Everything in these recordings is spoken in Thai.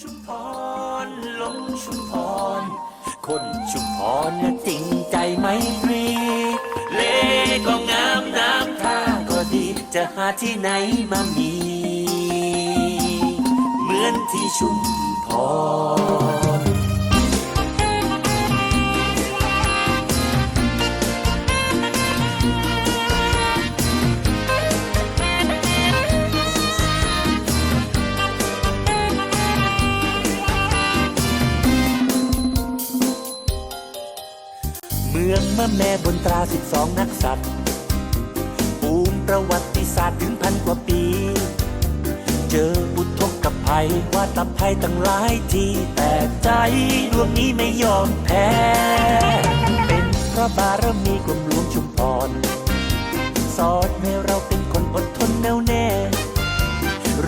ชุมพรลงชุมพร คนชุมพรน่ะจริงใจไหมตรี เลก็งามน้ำท่าก็ดี จะหาที่ไหนมามี เหมือนที่ชุมพร เมืองมะแม่บนตราสิบสองนักสัตว์ปูมประวัติศาสตร์ถึงพันกว่าปี เจออุทกภัยว่าตับภัยตั้งหลายที แต่ใจดวงนี้ไม่ยอมแพ้ เป็นพระบารมีกลมหลวงชุมพร สอนให้เราเป็นคนอดทนแน่วแน่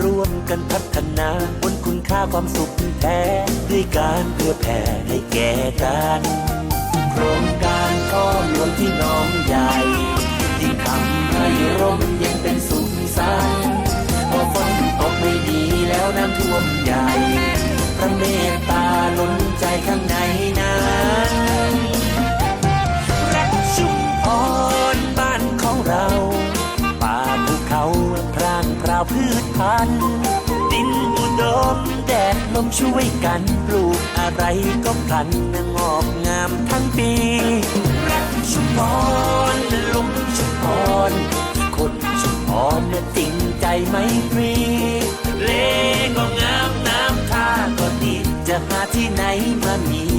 ร่วมกันพัฒนาบนคุณค่าความสุขแท้ ด้วยการเพื่อแผ่ให้แก่กัน โครงการข้อหลวงที่น้องใหญ่ที่ทำให้ร่มเย็นเป็นสุขสันต์พอฝนตกไม่ดีแล้วน้ำท่วมใหญ่พระเมตตาล้นใจข้างในนั้นรักชุมพรบ้านของเรา ป่าภูเขาพรางพราวพืชพันธุ์ ลมแดดลมช่วยกันปลูกอะไรก็พลันงอกงามทั้งปีรักชุมพรลมชุมพรคนชุมพรน่ะจริงใจไหมตรีเลก็งามน้ำท่าก็ดีจะหาที่ไหนมามี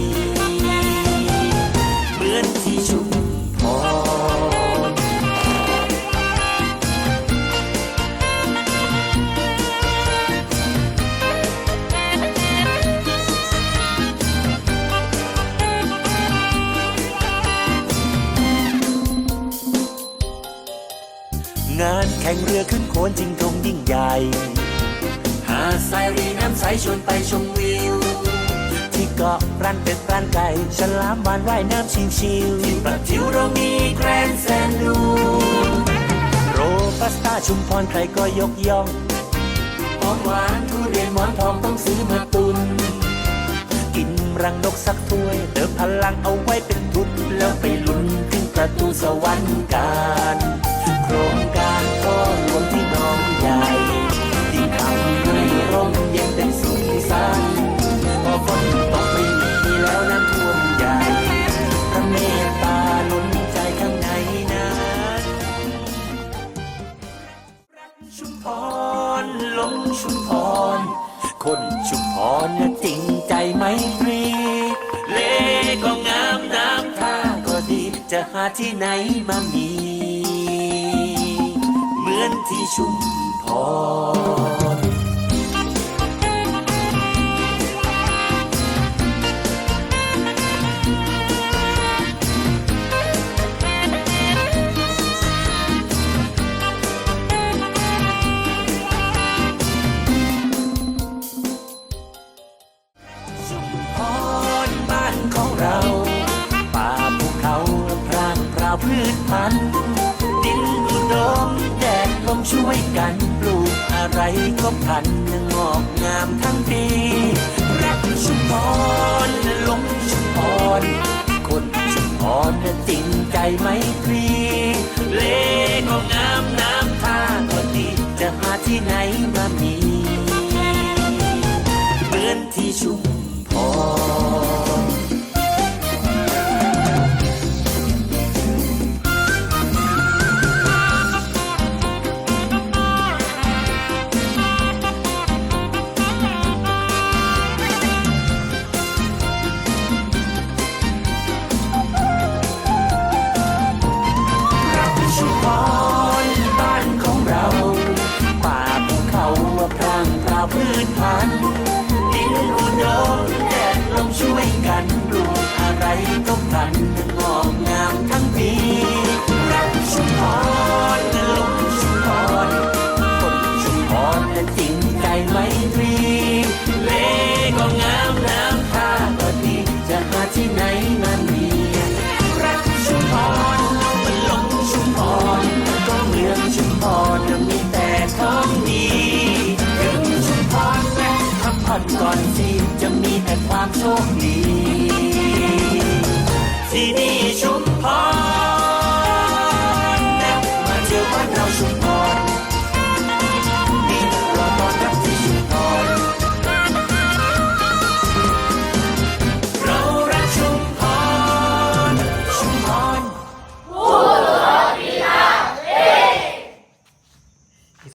แข่งเรือขึ้นโขนจริงตรงยิ่งใหญ่ หาดทรายรีน้ำใสชวนไปชมวิว ที่เกาะร้านเป็ดร้านไก่ฉลามวานว่ายน้ำชิงชิวที่ปักจิ๋วเรามีแกรนด์แซนดูโรบัสต้าชุมพรใครก็ยกย่องหอมหวานทุเรียนหมอนทองต้องซื้อมาตุน กินรังนกสักถ้วยเติมพลังเอาไว้เป็นทุนแล้วไปลุ้นขึ้นประตูสวรรค์กัน รงการพ่อลวงที่น้องใหญ่ที่ทำให้ร่มเย็นเป็นสุขสันต์พอฝนตกไม่มีแล้วน้ำท่วมใหญ่พระเมตตาล้นใจข้างในนั้นชุมพรลงชุมพร คนชุมพรน่ะจริงใจไหมตรีเลก็งามน้ำท่าก็ดีจะหาที่ไหนมามี อนที่ชุมพรชุมพรบ้านของเรา ป่าภูเขาพรางพราวพืชพันธุ์ ช่วยกันปลูกอะไรก็พันงอก พืชพันธุ์ดินอุดมแดดลมช่วยกันปลูกอะไรก็พันง สิจ